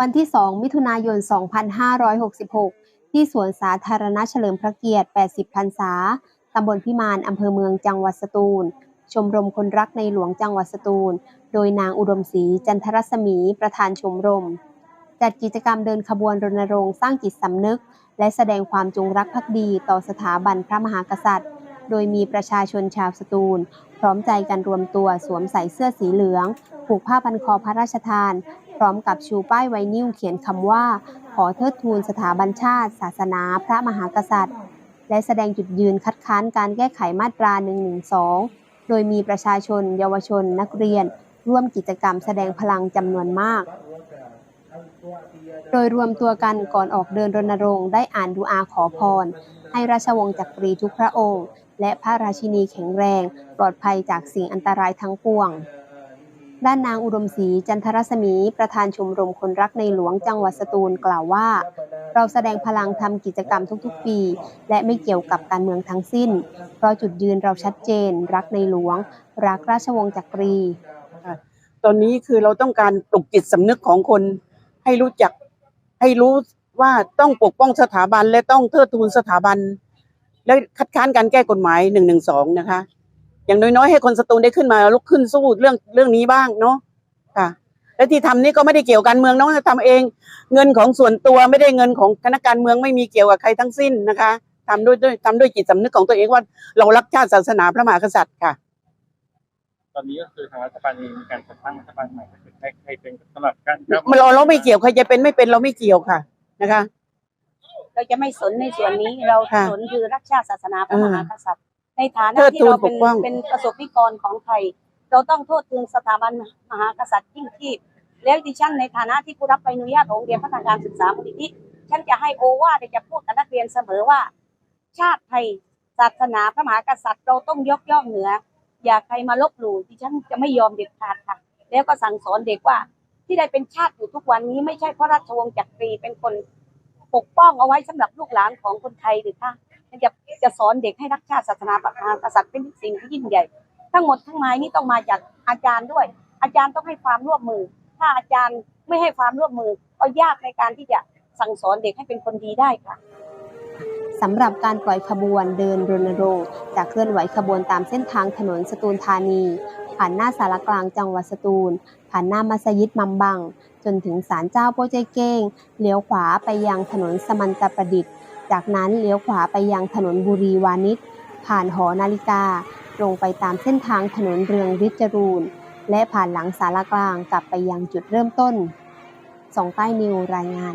วันที่ 2 มิถุนายน 2566 ที่สวนสาธารณะเฉลิมพระเกียรติ 80 พรรษา ตำบลพิมาน อำเภอเมือง จังหวัดสตูล ชมรมคนรักในหลวงจังหวัดสตูล โดยนางอุดมศรีจันทรศมี ประธานชมรม จัดกิจกรรมเดินขบวนรณรงค์สร้างจิตสำนึก และแสดงความจงรักภักดีต่อสถาบันพระมหากษัตริย์ โดยมีประชาชนชาวสตูล พร้อมใจกันรวมตัวสวมใส่เสื้อสีเหลือง ผูกผ้าพันคอพระราชทาน พร้อมกับชูป้ายไวนิลเขียนคำว่า ขอเทิดทูนสถาบันชาติ ศาสนา พระมหากษัตริย์ และแสดงจุดยืนคัดค้านการแก้ไขมาตรา 112 โดยมีประชาชน เยาวชน นักเรียน ร่วมกิจกรรมแสดงพลังจำนวนมาก โดยรวมตัวกันก่อนออกเดินรณรงค์ได้อ่านดูอาขอพร ให้ราชวงศ์จักรีทุกพระองค์ และพระราชินีแข็งแรง ปลอดภัยจากสิ่งอันตรายทั้งปวง ด้านนางอุดมศรีจันทรศมี ประธานชมรมคนรักในหลวงจังหวัดสตูลกล่าวว่า เราแสดงพลังทำกิจกรรมทุกๆ ปี และไม่เกี่ยวกับการเมืองทั้งสิ้น เพราะจุดยืนเราชัดเจน รักในหลวง รักราชวงศ์จักรี ตอนนี้คือเราต้องการปลุกจิตสำนึกของคนให้รู้จักให้รู้ว่าต้องปกป้องสถาบันและต้องเทิดทูนสถาบัน และคัดค้านการแก้กฎหมายหนึ่งหนึ่งสองนะคะ อย่างน้อยๆให้คนสตูลได้ขึ้นมาลุกขึ้นสู้เรื่องเรื่องนี้บ้างเนาะค่ะ และที่ทำนี่ก็ไม่ได้เกี่ยวการเมืองน้องทำเอง เงินของส่วนตัวไม่ได้เงินของคณะการเมืองไม่มีเกี่ยวกับใครทั้งสิ้นนะคะทำด้วยด้วยทำด้วยจิตสำนึกของตัวเองว่าเรารักชาติศาสนาพระมหากษัตริย์ค่ะ ตอนนี้ก็คือทางรัฐบาลเองมีการจัดตั้งรัฐบาลใหม่ก็คือให้ให้เป็นสำหรับการเราเราไม่เกี่ยวใครจะเป็นไม่เป็นเราไม่เกี่ยวค่ะนะคะ เราจะไม่สนในส่วนนี้เราค่ะสนคือรักชาติศาสนาพระมหากษัตริย์ ในฐานะเทิดที่ทูนเราเป็นปกป้องเป็นประสบนิกรของไทย เราต้องโทษถึงสถาบันมหากษัตริย์ยิ่งที่แล้วดิฉันในฐานะที่ผู้รับใบอนุญาตของโรงเรียนพัฒนาการศึกษามูลนิธิฉันจะให้โอวาทจะพูดกับนักเรียนเสมอว่า ชาติไทยศาสนาพระมหากษัตริย์เราต้องยกย่องเหนือ อย่าใครมาลบหลู่ดิฉันจะไม่ยอมเด็ดขาดค่ะ แล้วก็สั่งสอนเด็กว่า ที่ได้เป็นชาติอยู่ทุกวันนี้ไม่ใช่เพราะราชวงศ์จักรีเป็นคนปกป้องเอาไว้สำหรับลูกหลานของคนไทยหรือคะจะ จะสอนเด็กให้รักชาติศาสนาพระมหากษัตริย์เป็นสิ่งที่ยิ่งใหญ่ ทั้งหมดทั้งมายนี่ต้องมาจากอาจารย์ด้วย อาจารย์ต้องให้ความร่วมมือ ถ้าอาจารย์ไม่ให้ความร่วมมือก็ยากในการที่จะสั่งสอนเด็กให้เป็นคนดีได้ค่ะสำหรับการปล่อยขบวนเดินรณรงค์จะเคลื่อนไหวขบวนตามเส้นทางถนนสตูลธานี ผ่านหน้าสารกลางจังหวัดสตูล ผ่านหน้ามัสยิดมัมบัง จนถึงศาลเจ้าโปเจเก้งเลี้ยวขวาไปยังถนนสมันตประดิษฐ์ จากนั้นเลี้ยวขวาไปยังถนนบุรีวานิชผ่านหอนาฬิกา ตรงไปตามเส้นทางถนนเรืองฤทธิ์จรูน และผ่านหลังสารกลางกลับไปยังจุดเริ่มต้นสองใต้นิวรายงาน